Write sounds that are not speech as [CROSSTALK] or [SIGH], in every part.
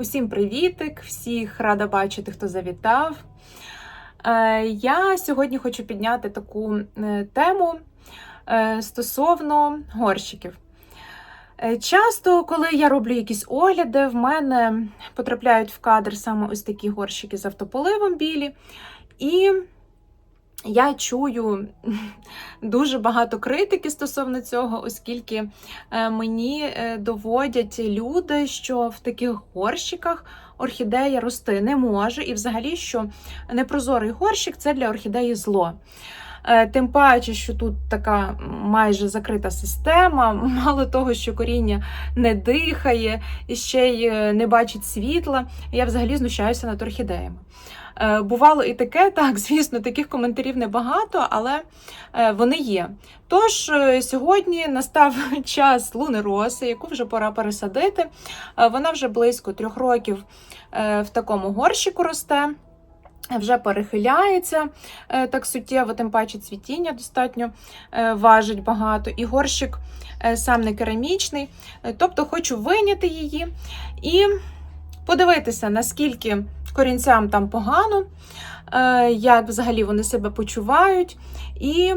Усім привітик! Всіх рада бачити, хто завітав. Е, Я сьогодні хочу підняти таку е, тему е, стосовно горщиків. Часто, коли я роблю якісь огляди, в мене потрапляють в кадр саме ось такі горщики з автополивом білі. І я чую [LAUGHS] дуже багато критики стосовно цього, оскільки е, мені е, доводять люди, що в таких горщиках орхідея рости не може, і взагалі, що непрозорий горщик це для орхідеї зло. Е, Тим паче, що тут така майже закрита система, [LAUGHS] мало того, що коріння не дихає і ще й не бачить світла. Я взагалі знущаюся над орхідеями. Е, Бувало і таке, [LAUGHS] так, звісно, таких коментарів небагато, але е, вони є. Тож е, сьогодні настав [LAUGHS] час луни роси, яку вже пора пересадити. Вона вже близько трьох років в такому горщику росте. Вже перехиляється так суттєво, тим паче цвітіння достатньо важить багато. І горщик сам не керамічний. Тобто хочу вийняти її і подивитися, наскільки корінцям там погано, е, як взагалі вони себе почувають. І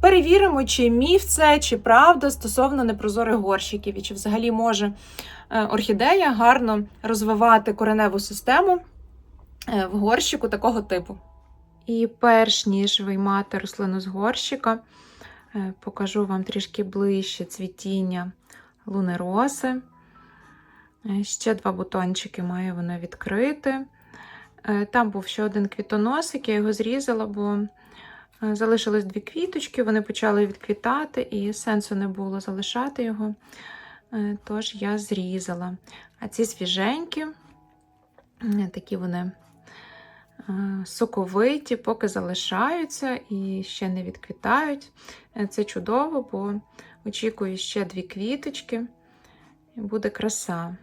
перевіримо, чи міф це, чи правда стосовно непрозорих горщиків, і чи взагалі може е, орхідея гарно розвивати кореневу систему е, в горщику такого типу. І перш ніж виймати рослину з горщика, покажу вам трішки ближче цвітіння лунероси. Е, Ще два бутончики має вона відкрити. Е, Там був ще один квітоносик, я його зрізала, бо е, залишилось дві квіточки, вони почали відквітати, і сенсу не було залишати його. Тож я зрізала. А ці свіженькі, такі вони соковиті, поки залишаються і ще не відквітають. Це чудово, бо очікую ще дві квіточки, і буде краса.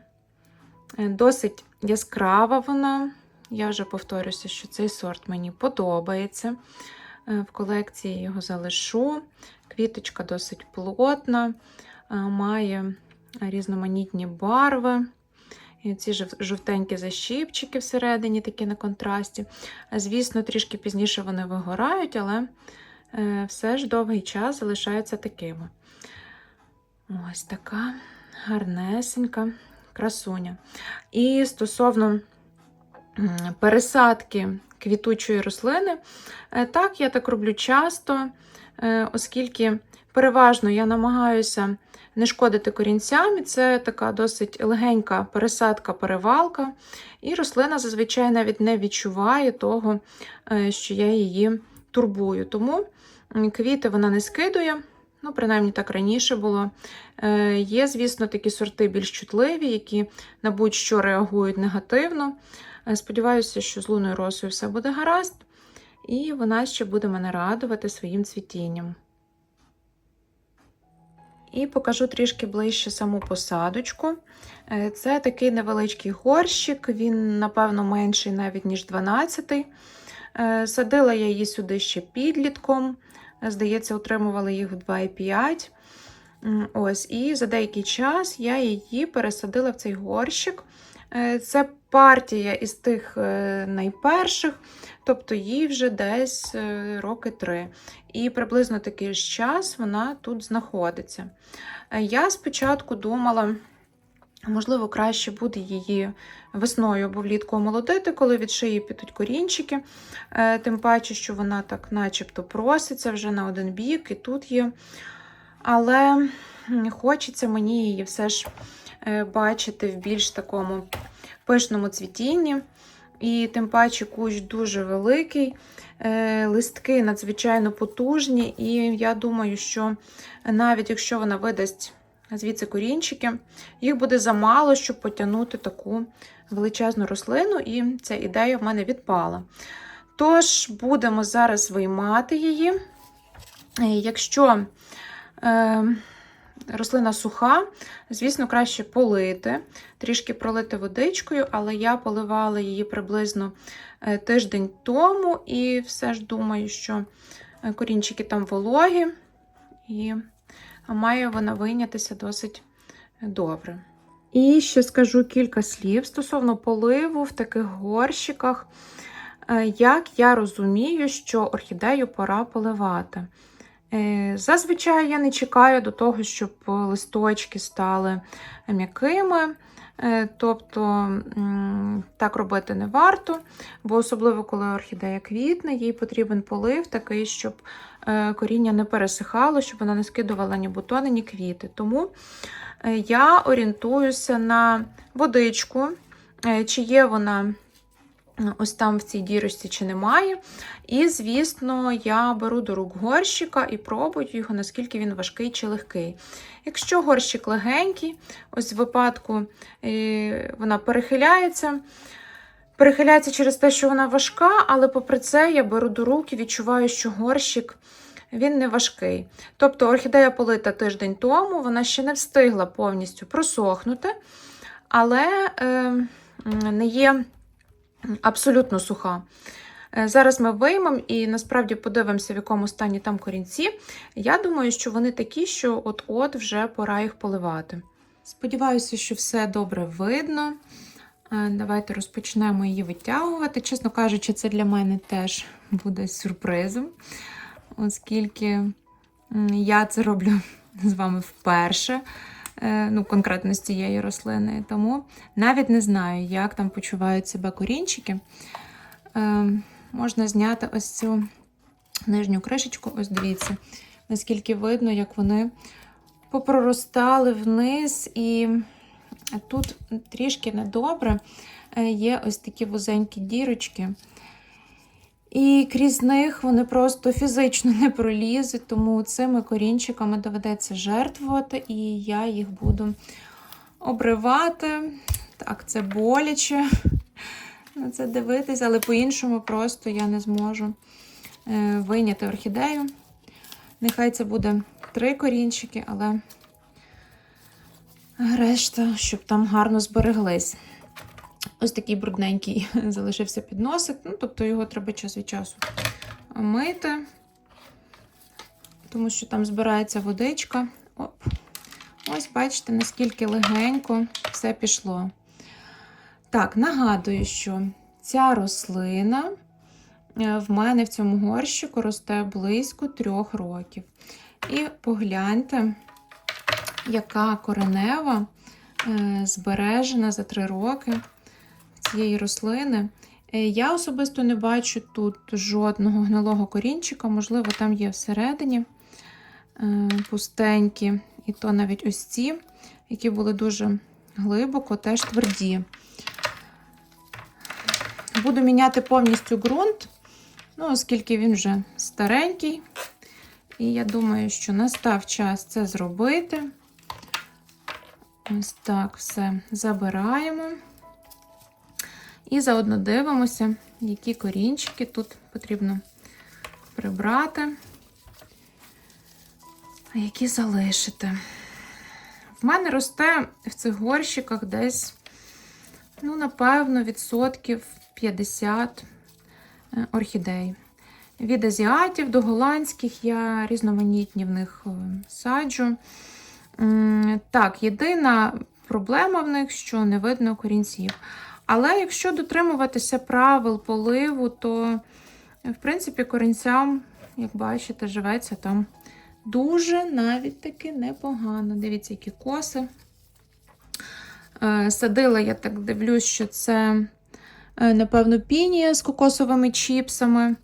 Е, Досить яскрава вона. Я вже повторюся, що цей сорт мені подобається. Е, В колекції його залишу. Квіточка досить плотна, е, має різноманітні барви. І ці жовтенькі защіпчики всередині, такі на контрасті. Звісно, трішки пізніше вони вигорають, але все ж довгий час залишаються такими. Ось така гарнесенька красуня. І стосовно пересадки квітучої рослини, е, так, я так роблю часто, е, оскільки переважно я намагаюся не шкодити корінцям, це така досить легенька пересадка-перевалка, і рослина зазвичай навіть не відчуває того, е, що я її турбую. Тому квіти вона не скидує. Ну, принаймні так раніше було. Е, Є, звісно, такі сорти більш чутливі, які на будь-що реагують негативно. Е, Сподіваюся, що з луною росою все буде гаразд, і вона ще буде мене радувати своїм цвітінням. І покажу трішки ближче саму посадочку. Е, Це такий невеличкий горщик, він, напевно, менший навіть, ніж 12. Е, Садила я її сюди ще підлітком. Здається, отримувала їх в 2,5. Ось, і за деякий час я її пересадила в цей горщик. Е, Це партія із тих е, найперших, тобто їй вже десь е, роки три. І приблизно такий ж час вона тут знаходиться. Я спочатку думала, можливо, краще буде її весною або влітку омолодити, коли від шиї підуть корінчики. Е, Тим паче, що вона так начебто проситься вже на один бік, і тут є. Але хочеться мені її все ж е, бачити в більш такому пишному цвітінні. І тим паче кущ дуже великий, е, листки надзвичайно потужні, і я думаю, що навіть якщо вона видасть звідси корінчики, їх буде замало, щоб потягнути таку величезну рослину, і ця ідея в мене відпала. Тож, будемо зараз виймати її. Е, Якщо е, рослина суха, звісно, краще полити, трішки пролити водичкою, але я поливала її приблизно е, тиждень тому, і все ж думаю, що е, корінчики там вологі, і має вона вийнятися досить добре. І ще скажу кілька слів стосовно поливу в таких горщиках. Е, Як я розумію, що орхідею пора поливати. Е, Зазвичай я не чекаю до того, щоб листочки стали м'якими. Е, Тобто так робити не варто, бо особливо коли орхідея квітне, їй потрібен полив такий, щоб е, коріння не пересихало, щоб вона не скидувала ні бутони, ні квіти. Тому е, я орієнтуюся на водичку, чи є вона ось там в цій дірочці, чи немає. І, звісно, я беру до рук горщика і пробую його, наскільки він важкий чи легкий. Якщо горщик легенький, ось в випадку е, вона перехиляється. Перехиляється через те, що вона важка, але попри це я беру до рук і відчуваю, що горщик він не важкий. Тобто орхідея полита тиждень тому, вона ще не встигла повністю просохнути, але е, не є абсолютно суха. Е, Зараз ми виймемо і насправді подивимося, в якому стані там корінці. Я думаю, що вони такі, що от-от вже пора їх поливати. Сподіваюся, що все добре видно. Е, Давайте розпочнемо її витягувати. Чесно кажучи, це для мене теж буде сюрпризом, оскільки я це роблю з вами вперше. Е, Ну, конкретно з цієї рослини. Тому навіть не знаю, як там почувають себе корінчики. Е, можна зняти ось цю нижню кришечку. Ось дивіться, наскільки видно, як вони попроростали вниз, і тут трішки недобре. Е, Є ось такі вузенькі дірочки. І крізь них вони просто фізично [LAUGHS] не пролізуть, тому цими корінчиками доведеться жертвувати, і я їх буду обривати. Так, це боляче [LAUGHS] на це дивитись, але по-іншому просто я не зможу е, вийняти орхідею. Нехай це буде три корінчики, але решта, щоб там гарно збереглись. Ось такий брудненький [LAUGHS] залишився підносик, ну, тобто його треба час від часу мити, тому що там збирається водичка. Оп. Ось, бачите, наскільки легенько все пішло. Так, нагадую, що ця рослина е, в мене в цьому горщику росте близько трьох років. І погляньте, яка коренева е, збережена за три роки цієї рослини. Е, Я особисто не бачу тут жодного гнилого корінчика, можливо, там є всередині е, пустенькі, і то навіть ось ці, які були дуже глибоко, теж тверді. Буду міняти повністю ґрунт, ну, оскільки він вже старенький. І я думаю, що настав час це зробити. Ось так все забираємо. І заодно дивимося, які корінчики тут потрібно прибрати, а які залишити. В мене росте в цих горщиках десь, ну, напевно, відсотків 50 е, орхідей. Від азіатів до голландських я різноманітні в них е, саджу. Так, єдина проблема в них, що не видно корінців. Але якщо дотримуватися правил поливу, то, в принципі, корінцям, як бачите, живеться там дуже навіть таки непогано. Дивіться, які коси. Е, Садила, я так дивлюсь, що це, е, напевно, пінія з кокосовими чіпсами.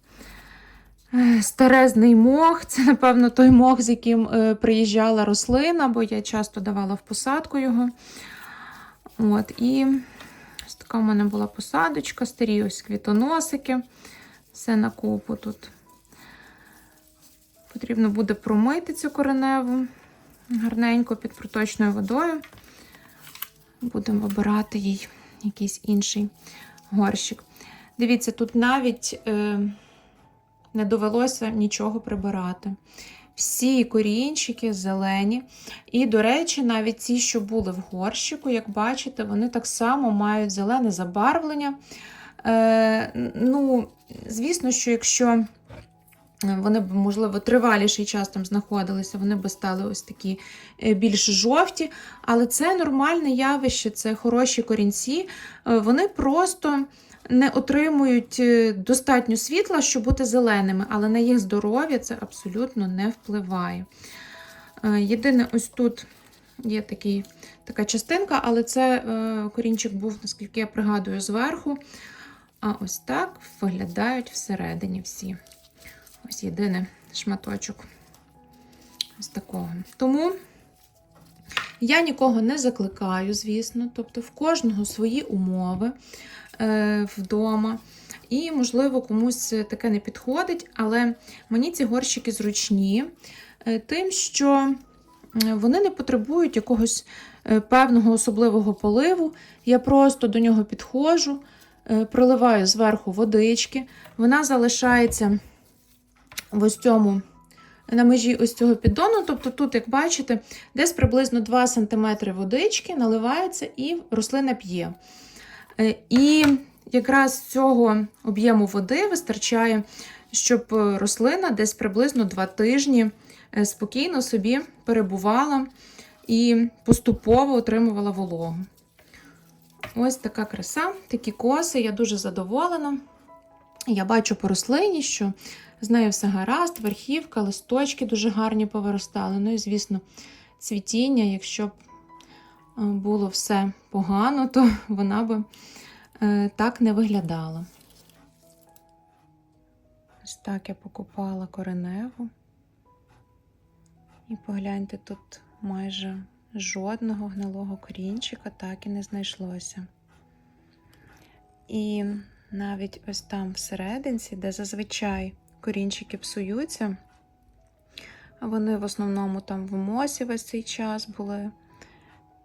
Е, Старезний мох, це, напевно, той мох, з яким приїжджала рослина, бо я часто давала в посадку його. От, і така в мене була посадочка, старі ось квітоносики. Все на купу тут. Потрібно буде промити цю кореневу гарненько під проточною водою. Будемо вибирати їй якийсь інший горщик. Дивіться, тут навіть е, не довелося нічого прибирати. Всі корінчики зелені. І, до речі, навіть ці, що були в горщику, як бачите, вони так само мають зелене забарвлення. Е, ну, звісно, що якщо вони б, можливо, триваліший час там знаходилися, вони б стали ось такі е, більш жовті. Але це нормальне явище, це хороші корінці. Е, Вони просто не отримують е, достатньо світла, щоб бути зеленими, але на їх здоров'я це абсолютно не впливає. Е, Єдине, ось тут є такий, така частинка, але це е, корінчик був, наскільки я пригадую, зверху. А ось так виглядають всередині всі. Ось єдиний шматочок. Ось такого. Тому я нікого не закликаю, звісно. Тобто, в кожного свої умови вдома. І, можливо, комусь таке не підходить, але мені ці горщики зручні, е, тим, що е, вони не потребують якогось е, певного особливого поливу. Я просто до нього підходжу, е, проливаю зверху водички, вона залишається в ось цьому. На межі ось цього піддону, тобто тут, як бачите, десь приблизно 2 см водички наливається і рослина п'є. Е, І якраз цього об'єму води вистачає, щоб е, рослина десь приблизно 2 тижні е, спокійно собі перебувала і поступово отримувала вологу. Ось така краса, такі коси, я дуже задоволена. Я бачу по рослині, що з нею все гаразд, верхівка, листочки дуже гарні повиростали. Ну і, звісно, цвітіння, якщо б було все погано, то [LAUGHS] вона би е, так не виглядала. Ось так я покупала кореневу. І погляньте, тут майже жодного гнилого корінчика так і не знайшлося. І навіть ось там всерединці, де зазвичай корінчики псуються, вони в основному там в мосі весь цей час були,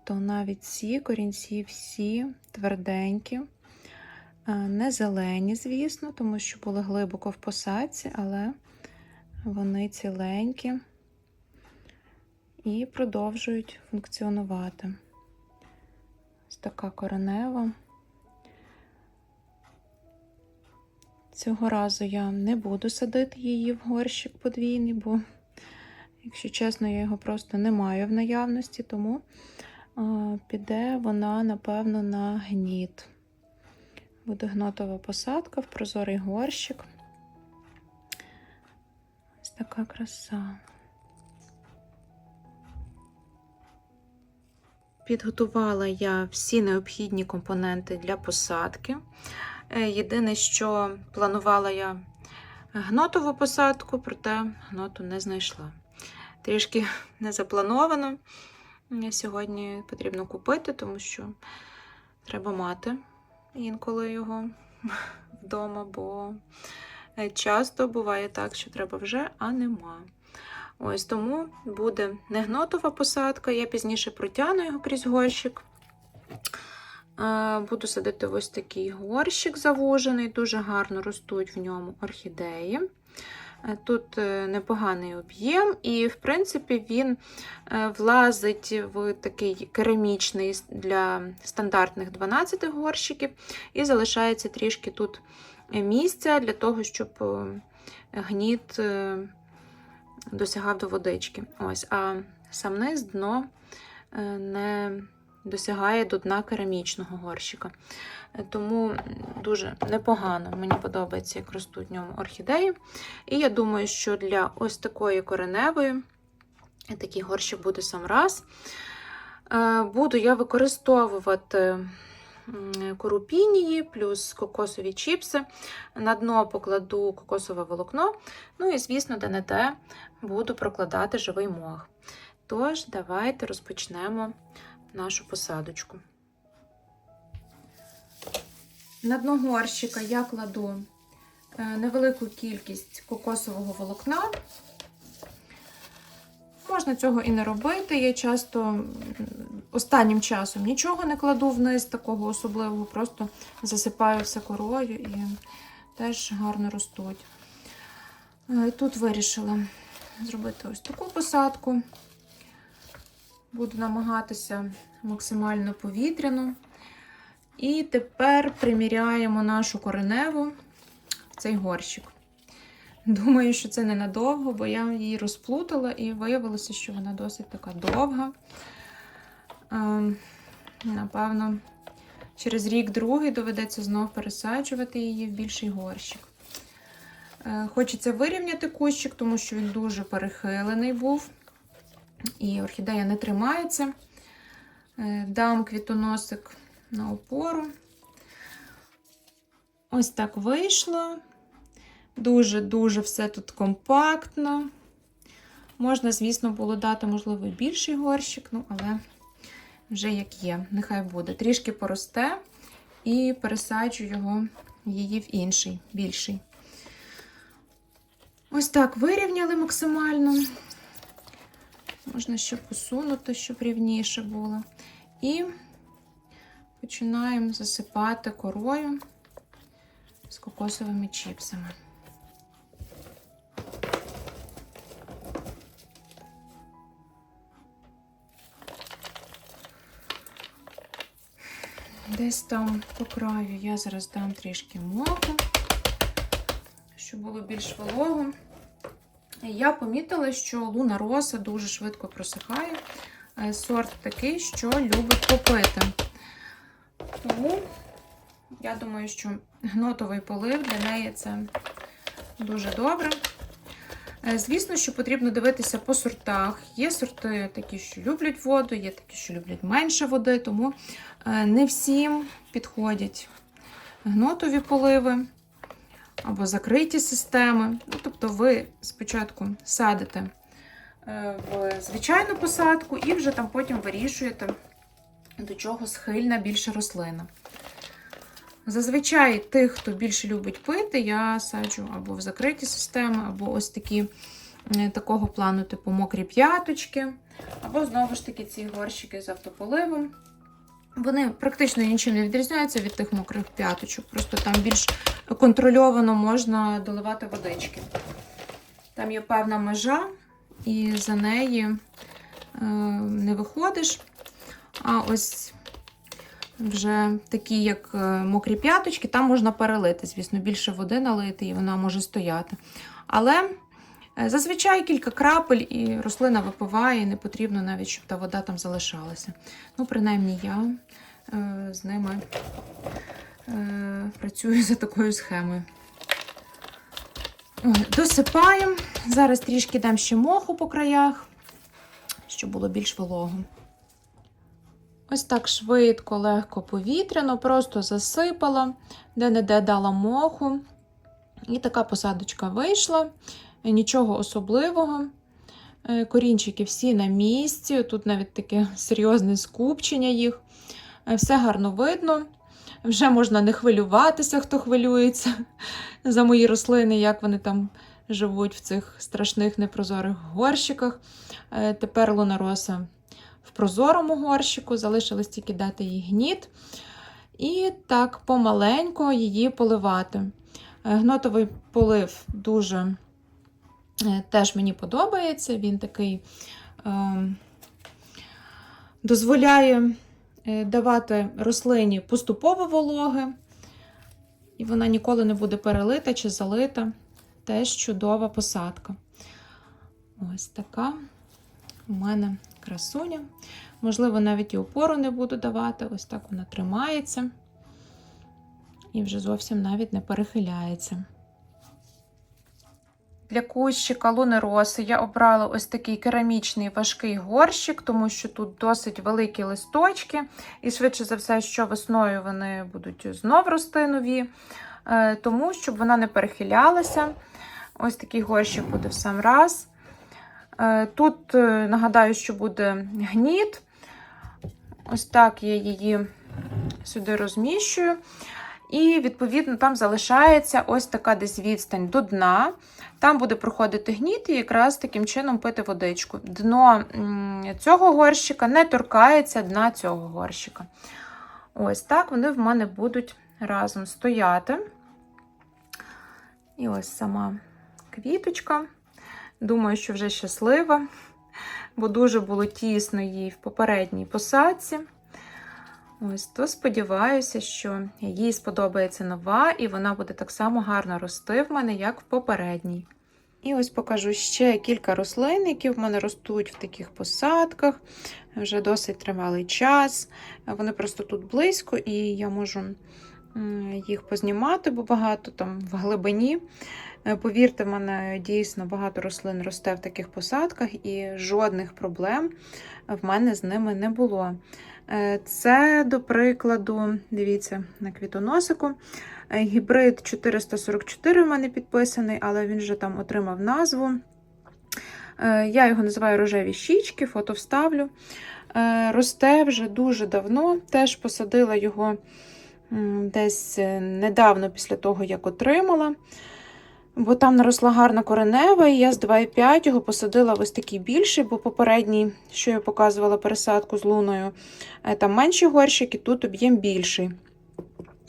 то навіть ці корінці всі тверденькі, Е, не зелені, звісно, тому що були глибоко в посадці, але вони ціленькі і продовжують функціонувати. Ось така коренева. Цього разу я не буду садити її в горщик подвійний, бо, якщо чесно, я його просто не маю в наявності, тому піде вона, напевно, на гніт. Буде гнотова посадка в прозорий горщик. Ось така краса. Підготувала я всі необхідні компоненти для посадки. Е, Єдине, що планувала я гнотову посадку, проте гноту не знайшла. Трішки [LAUGHS] не заплановано. Сьогодні потрібно купити, тому що треба мати інколи його [LAUGHS] вдома, бо е, часто буває так, що треба вже, а нема. Ось тому буде не гнотова посадка, я пізніше протягну його крізь горщик. Е, Буду садити ось такий горщик завужений, дуже гарно ростуть в ньому орхідеї. Е, Тут е, непоганий об'єм, і, в принципі, він е, влазить в такий керамічний для стандартних 12 горщиків, і залишається трішки тут місця для того, щоб гніт досягав до водички. Ось, а сам низ дно не досягає до дна керамічного горщика. Е, Тому дуже непогано мені подобається, як ростуть в ньому орхідеї. І я думаю, що для ось такої кореневої такий горщик буде сам раз. Е, Буду я використовувати м, кору пінії плюс кокосові чіпси. На дно покладу кокосове волокно. Ну і, звісно, де не те буду прокладати живий мох. Тож, давайте розпочнемо нашу посадочку. На дно горщика я кладу е, невелику кількість кокосового волокна. Можна цього і не робити. Я часто останнім часом нічого не кладу вниз такого особливого, просто засипаю все корою і теж гарно ростуть. Е, Тут вирішила зробити ось таку посадку. Буду намагатися максимально повітряно. І тепер приміряємо нашу кореневу в цей горщик. Думаю, що це ненадовго, бо я її розплутала і виявилося, що вона досить така довга. Ем, Напевно, через рік-другий доведеться знов пересаджувати її в більший горщик. Е, Хочеться вирівняти кущик, тому що він дуже перехилений був. І орхідея не тримається. Е, Дам квітоносик на опору. Ось так вийшло. Дуже-дуже все тут компактно. Можна, звісно, було дати, можливо, більший горщик, ну, але вже як є, нехай буде. Трішки поросте і пересаджу його її в інший, більший. Ось так вирівняли максимально. Можна ще посунути, щоб рівніше було. І починаємо засипати корою з кокосовими чіпсами. Десь там по краю я зараз дам трішки моху, щоб було більш волого. Я помітила, що луна роса дуже швидко просихає. Е, Сорт такий, що любить попити. Тому я думаю, що гнотовий полив для неї це дуже добре. Е, Звісно, що потрібно дивитися по сортах. Є сорти такі, що люблять воду, є такі, що люблять менше води, тому е, не всім підходять гнотові поливи або закриті системи. Ну, тобто ви спочатку садите е, в звичайну посадку і вже там потім вирішуєте, до чого схильна більше рослина. Зазвичай тих, хто більше любить пити, я саджу або в закриті системи, або ось такі е, такого плану, типу мокрі п'яточки, або знову ж таки ці горщики з автополивом. Вони практично нічим не відрізняються від тих мокрих п'яточок, просто там більш контрольовано можна доливати водички. Там є певна межа, і за неї е, не виходиш. А ось вже такі, як е, мокрі п'яточки, там можна перелити, звісно, більше води налити, і вона може стояти. Але зазвичай кілька крапель, і рослина випиває, і не потрібно навіть, щоб та вода там залишалася. Ну, принаймні, я е, з ними е, працюю за такою схемою. Досипаємо. Зараз трішки дам ще моху по краях, щоб було більш волого. Ось так швидко, легко повітряно, просто засипала, де-не-де дала моху. І така посадочка вийшла. Нічого особливого. Е, Корінчики всі на місці. Тут навіть таке [LAUGHS] серйозне скупчення їх. Е, Все гарно видно. Вже можна не хвилюватися, хто хвилюється [LAUGHS] за мої рослини, як вони там живуть в цих страшних непрозорих горщиках. Е, Тепер лунароса в прозорому горщику, залишилось тільки дати їй гніт. І так помаленько її поливати. Гнотовий полив дуже теж мені подобається. Він такий е, дозволяє е, давати рослині поступово вологи, і вона ніколи не буде перелита чи залита. Теж чудова посадка. Ось така у мене красуня. Можливо, навіть і опору не буду давати. Ось так вона тримається. І вже зовсім навіть не перехиляється. Для кущика луни роси я обрала ось такий керамічний важкий горщик, тому що тут досить великі листочки, і швидше за все, що весною вони будуть знов рости нові, Е, тому щоб вона не перехилялася. Ось такий горщик буде в сам раз. Е, Тут е, нагадаю, що буде гніт. Ось так я її сюди розміщую. І, відповідно, там залишається ось така десь відстань до дна. Там буде проходити гніт і якраз таким чином пити водичку. Дно цього горщика не торкається дна цього горщика. Ось так вони в мене будуть разом стояти. І ось сама квіточка. Думаю, що вже щаслива, бо дуже було тісно їй в попередній посадці. Ось, то сподіваюся, що їй сподобається нова, і вона буде так само гарно рости в мене, як в попередній. І ось покажу ще кілька рослин, які в мене ростуть в таких посадках вже досить тривалий час. Вони просто тут близько, і я можу їх познімати, бо багато там в глибині. Е, Повірте, в мене дійсно багато рослин росте в таких посадках, і жодних проблем в мене з ними не було. Е, Це, до прикладу, дивіться, на квітоносику. Е, Гібрид 444 в мене підписаний, але він вже там отримав назву. Е, Я його називаю рожеві щічки, фото вставлю. Росте вже дуже давно. Теж посадила його десь недавно після того, як отримала. Бо там наросла гарна коренева, і я з 2,5 його посадила ось такий більший, бо попередній, що я показувала пересадку з луною, е, там менші горщики, тут об'єм більший.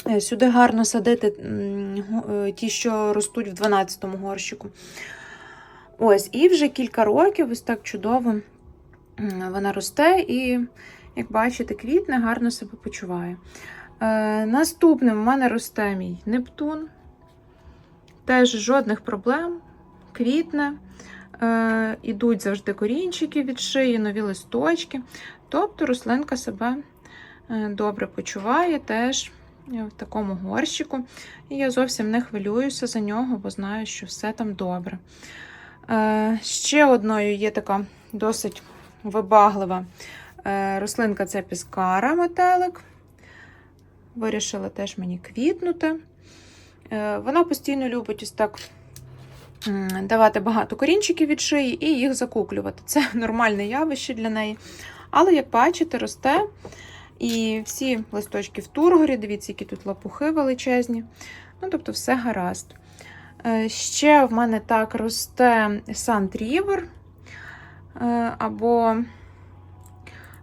Е, Сюди гарно садити е, ті, що ростуть в 12 му горщику. Ось, і вже кілька років, ось так чудово вона росте і, як бачите, квітне, гарно себе почуває. Наступним в мене росте мій Нептун. Теж жодних проблем, квітне. Е, ідуть завжди корінчики від шиї, нові листочки. Тобто рослинка себе е, добре почуває теж е, в такому горщику. І я зовсім не хвилююся за нього, бо знаю, що все там добре. Е, ще одною є така досить вибаглива е, рослинка це піскара метелик. Вирішила теж мені квітнути. Е, Вона постійно любить ось так давати багато корінчиків від шиї і їх закуклювати. Це [LAUGHS] нормальне явище для неї. Але, як бачите, росте. І всі листочки в тургорі, дивіться, які тут лапухи величезні. Ну, тобто, все гаразд. Е, Ще в мене так росте Сантрівер, або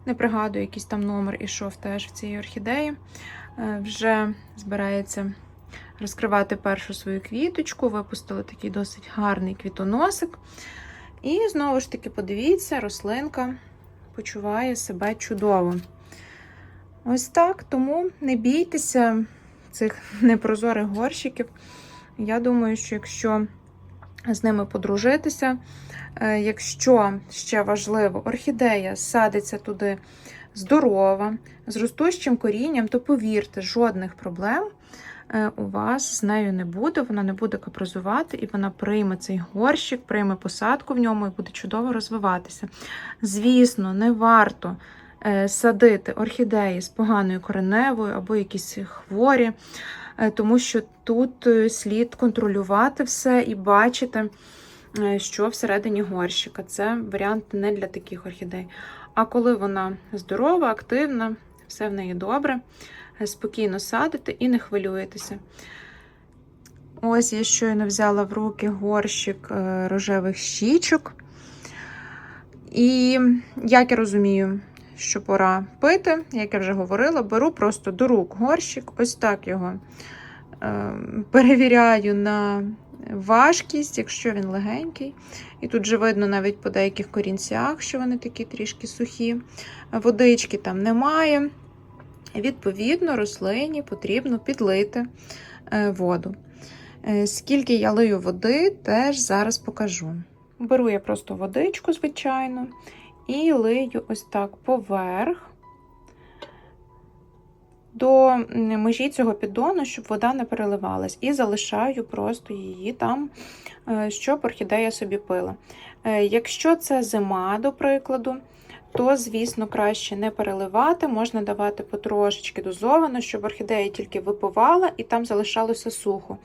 не пригадую, якийсь там номер ішов теж в цій орхідеї. Е, Вже збирається розкривати першу свою квіточку, випустили такий досить гарний квітоносик. І знову ж таки, подивіться, рослинка почуває себе чудово. Ось так, тому не бійтеся цих непрозорих горщиків. Я думаю, що якщо з ними подружитися, е, якщо ще важливо, орхідея садиться туди здорова, з ростущим корінням, то повірте, жодних проблем у вас з нею не буде, вона не буде капризувати, і вона прийме цей горщик, прийме посадку в ньому і буде чудово розвиватися. Звісно, не варто е, садити орхідеї з поганою кореневою або якісь хворі, е, тому що тут е, слід контролювати все і бачити, е, що всередині горщика. Це варіант не для таких орхідей. А коли вона здорова, активна, все в неї добре, е, спокійно садите і не хвилюєтеся. Ось я щойно взяла в руки горщик е, рожевих щічок. І як я розумію, що пора пити, як я вже говорила, беру просто до рук горщик, ось так його е, перевіряю на важкість, якщо він легенький. І тут же видно навіть по деяких корінцях, що вони такі трішки сухі. Водички там немає. Відповідно, рослині потрібно підлити е, воду. Е, Скільки я лию води, теж зараз покажу. Беру я просто водичку, звичайно, і лию ось так поверх до межі цього піддону, щоб вода не переливалась. І залишаю просто її там, е, щоб орхідея собі пила. Якщо це зима, до прикладу, то, звісно, краще не переливати, можна давати потрошечки дозовано, щоб орхідея тільки випивала і там залишалося сухо.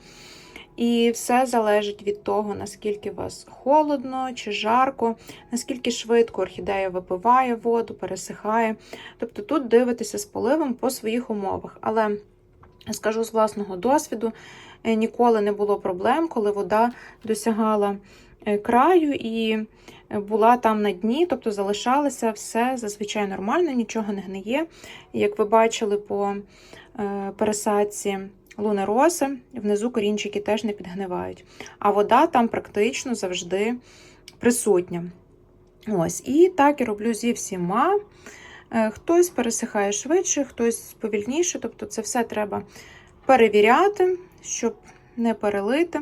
І все залежить від того, наскільки вас холодно чи жарко, наскільки швидко орхідея випиває воду, пересихає. Тобто тут дивитися з поливом по своїх умовах. Але скажу з власного досвіду, е, ніколи не було проблем, коли вода досягала е, краю і була там на дні, тобто залишалося все зазвичай нормально, нічого не гниє. Як ви бачили по е, пересадці луни роси, внизу корінчики теж не підгнивають. А вода там практично завжди присутня. Ось, І так я роблю зі всіма. Е, Хтось пересихає швидше, хтось повільніше. Тобто це все треба перевіряти, щоб не перелити.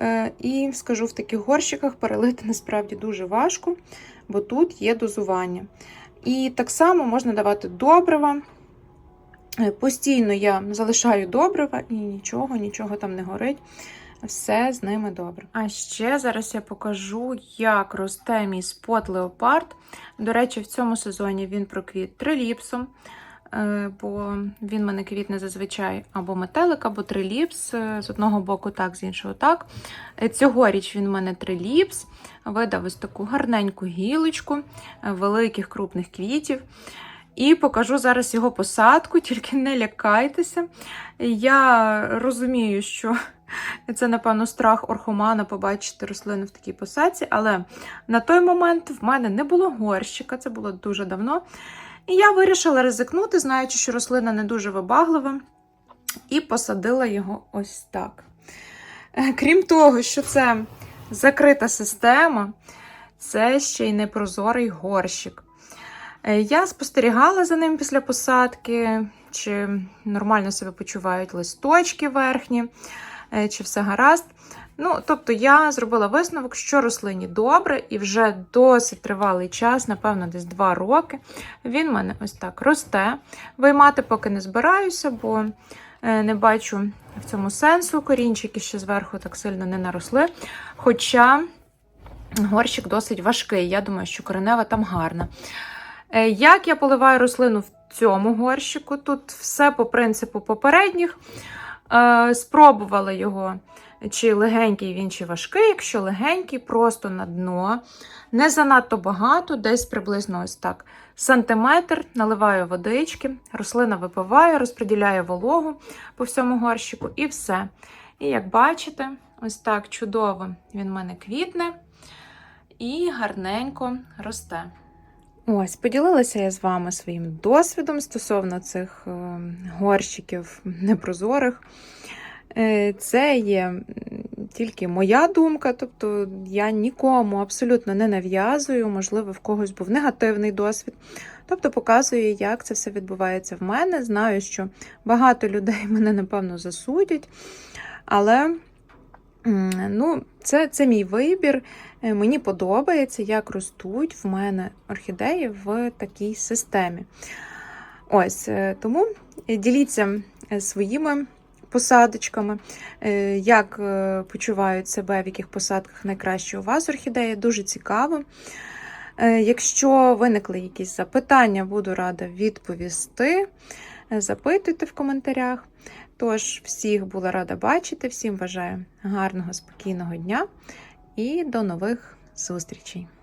Е, І скажу, в таких горщиках перелити насправді дуже важко, бо тут є дозування. І так само можна давати добрива. Е, Постійно я залишаю добрива і нічого, нічого там не горить. Все з ними добре. А ще зараз я покажу, як росте мій спот леопард. До речі, в цьому сезоні він проквіт триліпсом, бо він мене квітне зазвичай або метелик, або триліпс. е, З одного боку так, з іншого так. Е, Цьогоріч він в мене триліпс, видав ось таку гарненьку гілочку, е, великих крупних квітів. І покажу зараз його посадку, [LAUGHS] тільки не лякайтеся. Я розумію, що [LAUGHS] це, напевно, страх орхомана побачити рослину в такій посадці, але на той момент в мене не було горщика, це було дуже давно. І я вирішила ризикнути, знаючи, що рослина не дуже вибаглива, і посадила його ось так. Е, Крім того, що це закрита система, це ще й непрозорий горщик. Е, Я спостерігала за ним після посадки, чи нормально себе почувають листочки верхні, е, чи все гаразд. Ну, тобто я зробила висновок, що рослині добре, і вже досить тривалий час, напевно, десь 2 роки. Він в мене ось так росте. Виймати поки не збираюся, бо е, не бачу в цьому сенсу. Корінчики ще зверху так сильно не наросли. Хоча горщик досить важкий. Я думаю, що коренева там гарна. Е, Як я поливаю рослину в цьому горщику? Тут все по принципу попередніх. Е, Спробувала його, чи легенький він, чи важкий. Якщо легенький, просто на дно. Не занадто багато, десь приблизно ось так. Сантиметр, наливаю водички, рослина випиває, розподіляє вологу по всьому горщику і все. І як бачите, ось так чудово він в мене квітне і гарненько росте. Ось, поділилася я з вами своїм досвідом стосовно цих е, горщиків непрозорих. Е, Це є тільки моя думка, тобто я нікому абсолютно не нав'язую, можливо, в когось був негативний досвід. Тобто показую, як це все відбувається в мене. Знаю, що багато людей [LAUGHS] мене, напевно, засудять, але ну, це, це мій вибір. Е, Мені подобається, як ростуть в мене орхідеї в такій системі. Ось е, тому діліться своїми посадочками, е, як е, почувають себе, в яких посадках найкраще у вас орхідеї. Дуже цікаво. Е, Якщо виникли якісь запитання, буду рада відповісти. Запитуйте в коментарях. Тож, всіх була рада бачити, всім бажаю гарного, спокійного дня і до нових зустрічей!